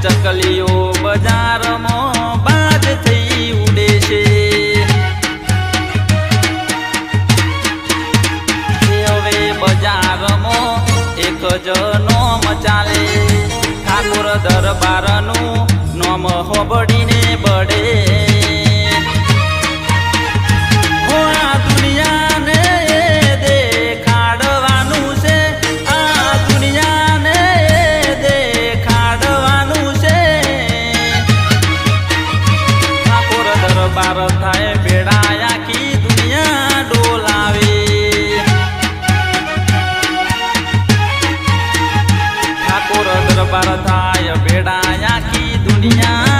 ચકલીઓ બજારમાં બાજ થઈ ઉડે છે. હવે બજારમાં એક જ નોમ ચાલે. ઠાકોર દરબારનું નોમ હોબડીને બડે દરબાર થાય બેડા આખી દુનિયા ડોલાવે. ઠાકોર દરબાર થાય બેડા આખી દુનિયા